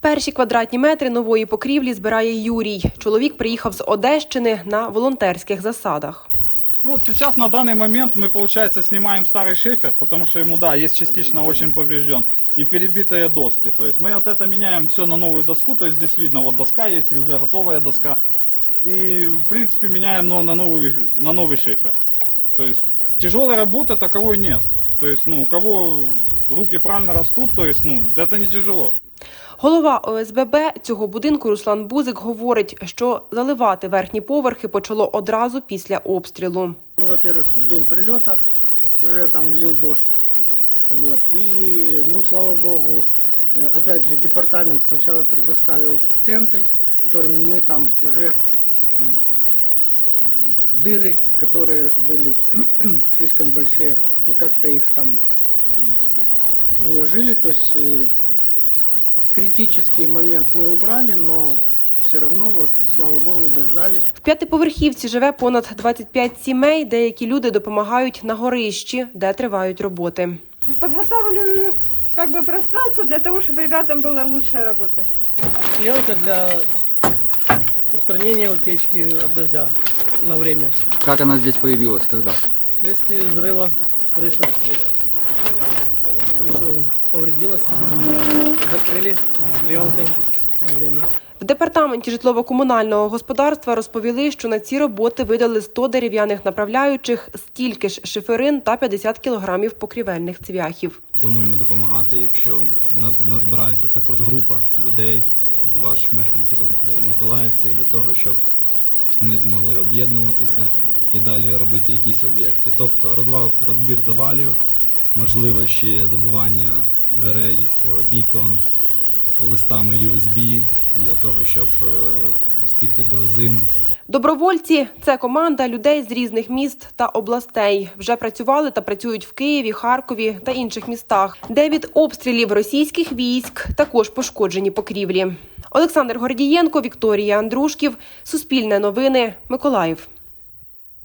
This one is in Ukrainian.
Перші квадратні метри нової покрівлі збирає Юрій. Чоловік приїхав з Одещини на волонтерських засадах. Ну вот сейчас на данный момент мы, получается, снимаем старый шифер, потому что ему, да, есть частично очень поврежден, и перебитые доски. То есть мы вот это меняем все на новую доску, то есть здесь видно, вот доска есть, и уже готовая доска. И, в принципе, меняем ну, на, новый, на новый шифер. То есть тяжелой работы таковой нет. То есть, ну, у кого руки правильно растут, то есть, ну, это не тяжело. Голова ОСББ цього будинку Руслан Бузик говорить, що заливати верхні поверхи почало одразу після обстрілу. Ну, во-первых, в день прилета уже там лил дождь. Вот. И, ну, слава богу, э, опять же, департамент сначала предоставил тенты, которыми мы там уже э, дыры, которые были слишком большие, мы как-то их там уложили. То есть э, критический момент мы убрали, но все равно, вот, слава богу, дождались. В п'ятиповерхівці живе понад 25 сімей. Деякі люди допомагають на горищі, де тривають роботи. подготавливаю как бы пространство для того, чтобы ребятам было лучше работать. Клеенка для устранения утечки от дождя на время. Как она здесь появилась, когда? Вследствие взрыва крыша, крыша повредилась. Закрыли клеенкой на время. В департаменті житлово-комунального господарства розповіли, що на ці роботи видали 100 дерев'яних направляючих, стільки ж шиферин та 50 кілограмів покрівельних цвяхів. Плануємо допомагати, якщо назбирається також група людей з ваших мешканців е, миколаївців для того, щоб ми змогли об'єднуватися і далі робити якісь об'єкти. Тобто розвал, розбір завалів, можливо, ще забивання дверей, вікон листами USB для того, щоб е, спіти до зими. Добровольці це команда людей з різних міст та областей. Вже працювали та працюють в Києві, Харкові та інших містах, де від обстрілів російських військ також пошкоджені покрівлі. Олександр Гордієнко, Вікторія Андрушків, Суспільне новини, Миколаїв.